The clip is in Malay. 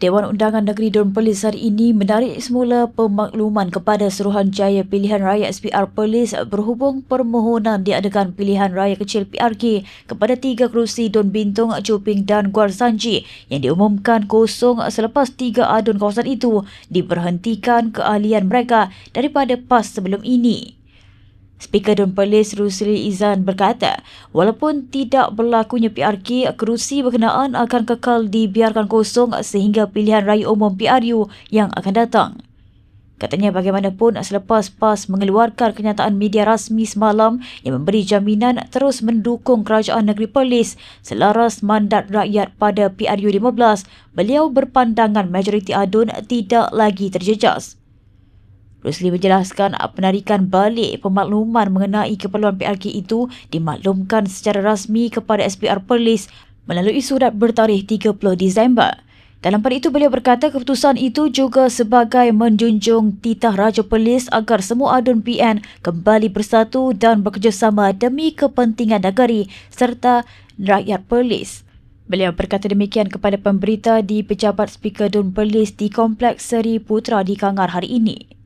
Dewan Undangan Negeri Don Perlis hari ini menarik semula pemakluman kepada Suruhanjaya Pilihan Raya SPR Perlis berhubung permohonan diadakan pilihan raya kecil PRK kepada tiga kerusi Don Bintong, Chuping dan Guar Sanji yang diumumkan kosong selepas tiga adun kawasan itu diberhentikan keahlian mereka daripada PAS sebelum ini. Speaker Don Perlis Rusli Izan berkata, walaupun tidak berlakunya PRK, kerusi berkenaan akan kekal dibiarkan kosong sehingga pilihan raya umum PRU yang akan datang. Katanya bagaimanapun selepas PAS mengeluarkan kenyataan media rasmi semalam yang memberi jaminan terus mendukung kerajaan negeri Perlis selaras mandat rakyat pada PRU 15, beliau berpandangan majoriti adun tidak lagi terjejas. Rusli menjelaskan penarikan balik pemakluman mengenai keperluan PRK itu dimaklumkan secara rasmi kepada SPR Perlis melalui surat bertarikh 30 Disember. Dalam pada itu beliau berkata keputusan itu juga sebagai menjunjung titah Raja Perlis agar semua adun PN kembali bersatu dan bekerjasama demi kepentingan negeri serta rakyat Perlis. Beliau berkata demikian kepada pemberita di pejabat Speaker Dun Perlis di Kompleks Seri Putra di Kangar hari ini.